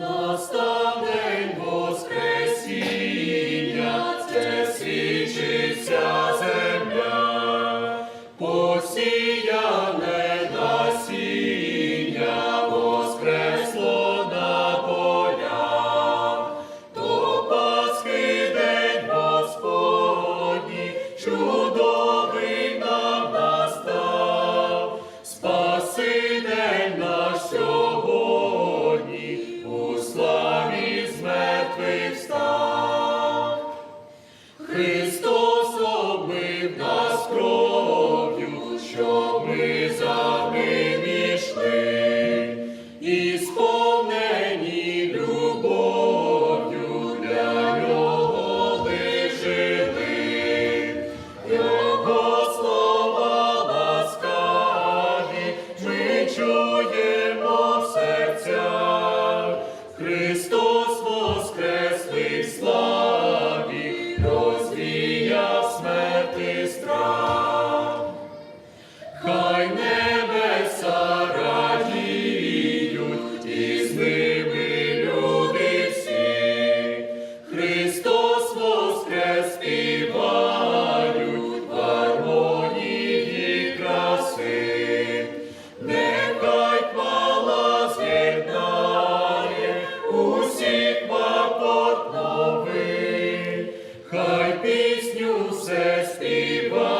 Настав Воскресіння, це земля, посіяне насіння, воскресло на полях. То день Господній, чудовий Krishna. пісню все співає.